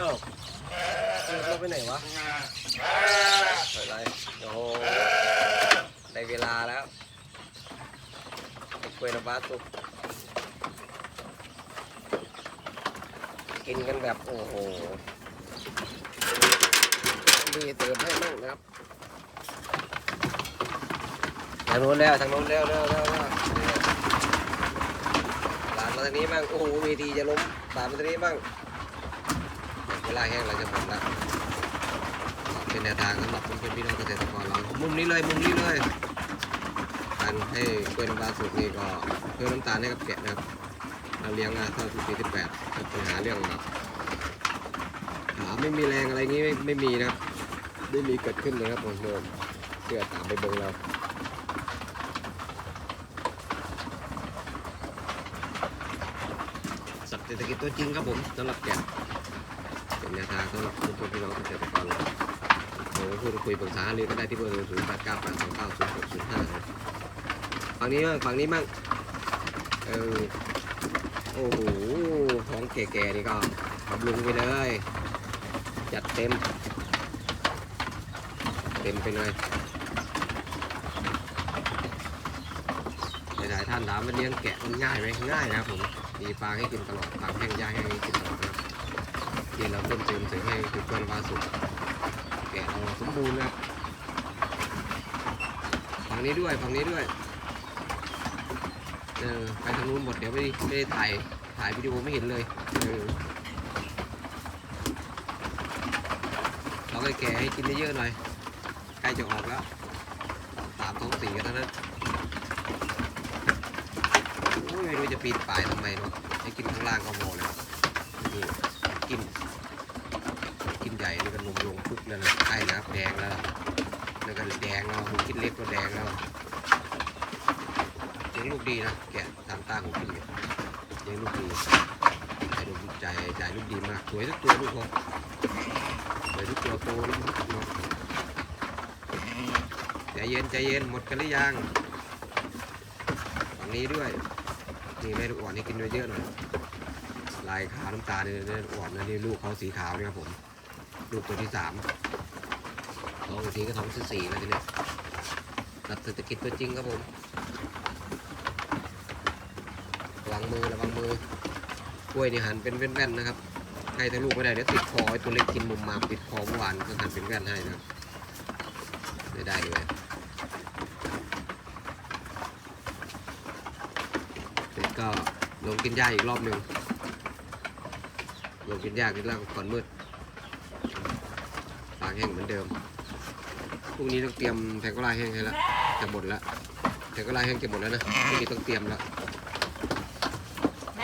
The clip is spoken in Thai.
อ้าวเราไปไหนวะอะไรโอ้โหได้เวลาแล้วไอ้กล้วยน้ำว้าสุกกินกันแบบโอ้โหมีเติมให้มั่งนะครับทางโน้นแล้วทางโน้นแล้วแล้วแล้วหลานมาทางนี้มั่งโอ้โหเวทีจะล้มหลานมาทางนี้มั่ง วลาแห้งเราจะหมดแล้วเป็นแนวทางสำหรับเพื่อนๆพี่น้องเกษตรกรเรามุมนี้เลยมุมนี้เลยการให้กล้วยน้ำว้าสุกนี่ก็เพิ่มน้ำตาลให้กับแกะนะครับเราเลี้ยงมาเท่าที่ปีที่แปดปัญหาเรื่องแบบขาไม่มีแรงอะไรนี้ไม่ไม่มีนะครับไม่มีเกิดขึ้นเลยครับผมเดิมเชื่อตามไปเบ่งเราสัตว์เศรษฐกิจตัวจริงครับผมสำหรับแกะ เป็นแนวทางสำหรับทุกคนพี่น้องเกษตรกรเราโอ้พูดคุยปรึกษาหรือก็ได้ที่เบอร์ศูนย์แปดเก้าแปดสองเก้าศูนย์หกศูนย์ห้าฝั่งนี้บ้างฝั่งนี้บ้างเออโอ้โหของแก่ๆนี่ก็บำรุงไปเลย จัดเต็ม เต็มไปเลยหลายๆท่านถามว่าเลี้ยงแกะมันง่ายไหมง่ายนะครับผมมีฟาให้กินตลอดฟาแห้งหญ้าแห้งให้กินตลอดนะครับ ที่เราเพิ่มเติมเสริมให้คือก้อนวาสุกแกะเราสมบูรณ์นะฝั่งนี้ด้วยฝั่งนี้ด้วยเออไปทางนู้นหมดเดี๋ยวไม่ไม่ได้ถ่ายถ่ายวิดีโอไม่เห็นเลยเออเราเลยแกะให้กินเยอะๆหน่อยใกล้จะออกแล้วสามท้องสี่กันแล้วนะโอ้ยไม่รู้จะปีนป่ายทำไมเนาะให้กินข้างล่างก็พอเลยนี่กิน กินใหญ่นี่ก็ลงลงปุ๊บแล้วนะใกล้ แดงแล้วแล้วก็แดงแล้วกินเล็กก็แดงแล้วเลี้ยงลูกดีนะแกะตามตาของพี่เนี่ยเลี้ยงลูกดีใจดูใจใจลูกดีมากสวยทุกตัวลูกเขาสวยทุกตัวโตลูกเนาะใจเย็นใจเย็นหมดกันหรือยังฝั่งนี้ด้วยนี่แม่ลูกอ่อนนี่กินเยอะหน่อยลายขาวน้ำตาลเนี่ยอ่อนนะนี่ลูกเขาสีขาวเนี่ยครับผม ลูกตัวที่สาม ท้องอีกทีก็ท้องที่สี่แล้วทีนี้ตัดเศรษฐกิจตัวจริงครับผมระวังมือระวังมือกล้วยนี่หันเป็นแว่นๆนะครับให้ทั้งลูกไม่ได้เดี๋ยวติดคอไอ้ตัวเล็กกินมุมมาติดคอเมื่อวานก็หันเป็นแว่นให้นะไม่ได้เลยเสร็จก็ลงกินหญ้าอีกรอบหนึ่งลงกินยากินล่างก่อนมืดฟางแห้งเหมือนเดิม พรุ่งนี้ต้องเตรียมแทงกะลาแห้งให้แล้วจะหมดแล้วแทงกะลาแห้งจะหมดแล้วนะพรุ่งนี้ต้องเตรียมแล้ว